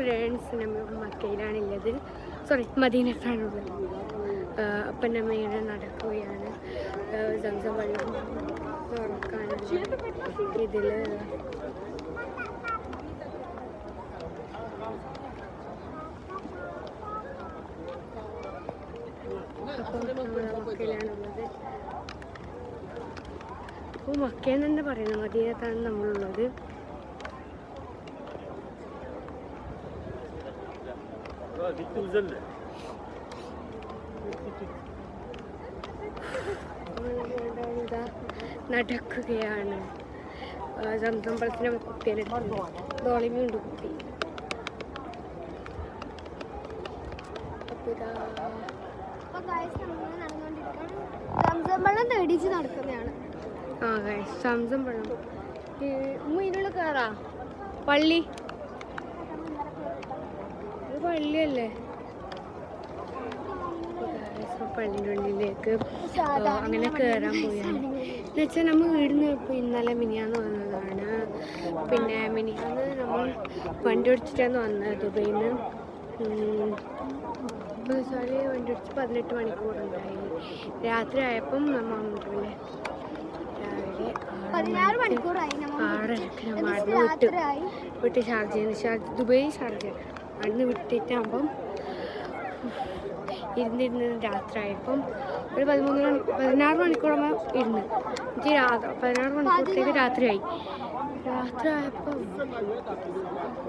Friends നമ്മൾ മക്കയിലാണുള്ളത് sorry മദീനത്താണുള്ളത്. അപ്പം നമ്മൾ ഇങ്ങനെ നടക്കുകയാണ്. സംസം വെള്ളം തുറക്കാണ് ഇതിൽ മക്കയിലാണുള്ളത്. അപ്പോൾ മക്കയെന്ന് പറയുന്നത് മദീനത്താണ് നമ്മളുള്ളത്. ഇതാ നടക്കുകയാണ്. ആ, നടക്കുകയാണ് പഴത്തിന് കുട്ടിയെടുത്ത് ഡോളിമയുണ്ട് കുട്ടി. അപ്പോൾ ഇതാ. അപ്പൊ guys നമ്മൾ നടന്നുകൊണ്ടിരിക്കുകയാണ്. സംസം തേടിച്ച് നടക്കുന്നതാണ്. ആ ഗൈസ് സംസം പഴം ഈ ഉമ്മ ഇതിനുള്ള കയറാ പള്ളി. പള്ളിയല്ലേ? പള്ളിന്റെ ഉള്ളിലേക്ക് അങ്ങനെ കയറാൻ പോയാണ്. എന്നുവെച്ചാൽ നമ്മൾ വീടിന്ന് ഇപ്പോൾ ഇന്നലെ മിനിയാന്ന് വന്നതാണ്. പിന്നെ മിനിയാന്ന് നമ്മൾ വണ്ടി ഓടിച്ചിട്ടാണ് വന്നത് ദുബൈയിൽ നിന്ന് വണ്ടി ഓടിച്ച് പതിനെട്ട് മണിക്കൂറുണ്ടായി. രാത്രി ആയപ്പം നമ്മൾ രാവിലെ പതിനാറ് മണിക്കൂറായി ആറരക്ക് നമ്മൾ വിട്ടു. വിട്ട് ഷാർജയിൽ ഷാർജ ദുബൈ ഷാർജ അന്ന് വിട്ടിട്ടാകുമ്പം ഇരുന്നിരുന്ന് രാത്രിയായപ്പം ഒരു പതിമൂന്ന് മണി പതിനാറ് മണിക്കൂറാകുമ്പോൾ ഇരുന്ന്. എന്നിട്ട് രാത്രി പതിനാറ് മണിക്കൂറത്തേക്ക് രാത്രിയായി. രാത്രി ആയപ്പം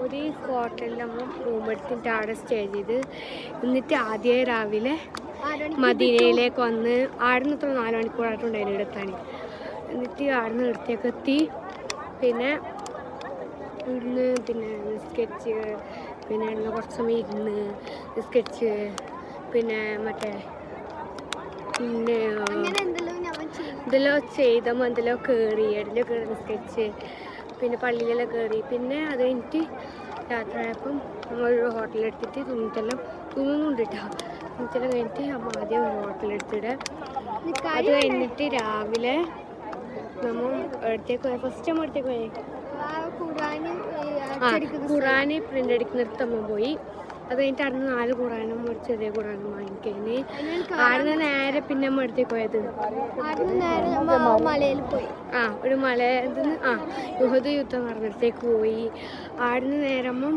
ഒരു ഹോട്ടലിൽ നമ്മൾ റൂം എടുത്തിട്ട് അവിടെ സ്റ്റേ ചെയ്ത് എന്നിട്ട് ആദ്യം രാവിലെ മദീനയിലേക്ക് വന്ന് ആടുന്ന് ഇത്ര നാല് മണിക്കൂറായിട്ടുണ്ടായിരുന്നു ഇവിടെ എത്താൻ. എന്നിട്ട് നിന്ന് ഇടത്തേക്ക് എത്തി. പിന്നെ ഇവിടുന്ന് പിന്നെ സ്കെച്ച് പിന്നെ ഇവിടുന്ന് കുറച്ച് സമയം ഇരുന്ന് സ്കെച്ച് പിന്നെ മറ്റേ പിന്നെ അങ്ങനെ ചെയ്ത. എന്തെല്ലാം കയറി എല്ലാം കയറി സ്കെച്ച് പിന്നെ പള്ളിയിലെല്ലാം കയറി പിന്നെ അത് കഴിഞ്ഞിട്ട് രാത്രിയായപ്പം നമ്മൾ ഒരു ഹോട്ടലെടുത്തിട്ട് തുണിത്തെല്ലാം തുന്നുന്നുണ്ട് കേട്ടോ തുണിത്തെല്ലാം കഴിഞ്ഞിട്ട് നമ്മൾ ആദ്യം ഒരു ഹോട്ടലെടുത്തിടെ അത് കഴിഞ്ഞിട്ട് രാവിലെ നമ്മൾ എടുത്തേക്ക് പോയി. ഫസ്റ്റ് നമ്മൾ എടുത്തേക്ക് പോയി. ആ പ്രിന്റ് പ്രിന്റ് അടിക്കുന്നിടത്ത് നമ്മൾ പോയി. അത് കഴിഞ്ഞിട്ട് അവിടുന്ന് നാല് ഖുറാനും ഒരു ചെറിയ ഖുറാനും വാങ്ങിക്കഴിഞ്ഞ് അവിടുന്ന് നേരെ പിന്നെ നമ്മൾ അടുത്തേക്ക് പോയത്. ആടുന്ന് നേരെ നമ്മ മലയിൽ പോയി. ആ ഒരു മല ആ യുഹദ് യുദ്ധം നടന്നിടത്തേക്ക് പോയി. ആടുന്ന് നേരമ്പം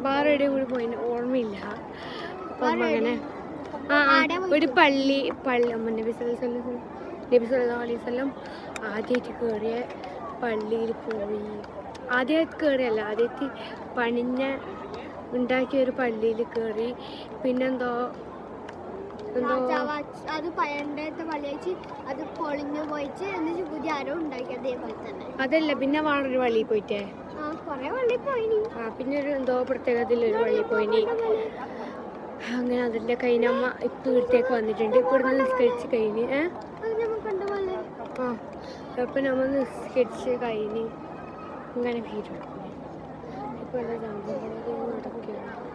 വേറെ എവിടെയും കൂടി പോയി. ഓർമ്മയില്ല. അപ്പം അങ്ങനെ ആ ഒരു പള്ളി പള്ളി അമ്മ നബി വസല്ലം നബി ആദ്യമായിട്ട് കയറിയ പള്ളിയിൽ പോയി. ആദ്യമായിട്ട് കയറിയല്ല ആദ്യത്തെ പണിഞ്ഞ ഉണ്ടാക്കിയ ഒരു പള്ളിയിൽ കയറി പിന്നെന്തോ എന്തോ രാജാവ് അത് വെച്ച് അത് പൊളിഞ്ഞു പോയിച്ച് എന്നിട്ട് പുതിയ ആരോ ഉണ്ടാക്കി അതേപോലെ തന്നെ. അതല്ല പിന്നെ വേറൊരു പള്ളിയിൽ പോയിട്ടേ? ആ പള്ളി പിന്നെ ഒരു എന്തോ പ്രത്യേകതയിലൊരു വള്ളി പോയിനി. അങ്ങനെ അതിന്റെ കഴിഞ്ഞമ്മ ഇപ്പം ഇവിടത്തേക്ക് വന്നിട്ടുണ്ട്. ഇപ്പം ഇവിടുന്ന് നിസ്കരിച്ച് കഴിഞ്ഞ് ഏ? അത് നമ്മൾ ആ. അപ്പം നമ്മൾ നിസ്കരിച്ച് കഴിഞ്ഞ് ഇങ്ങനെ വീട് ഇപ്പോൾ എല്ലാ സംഭവങ്ങളൊക്കെ നടക്കുകയാണ്.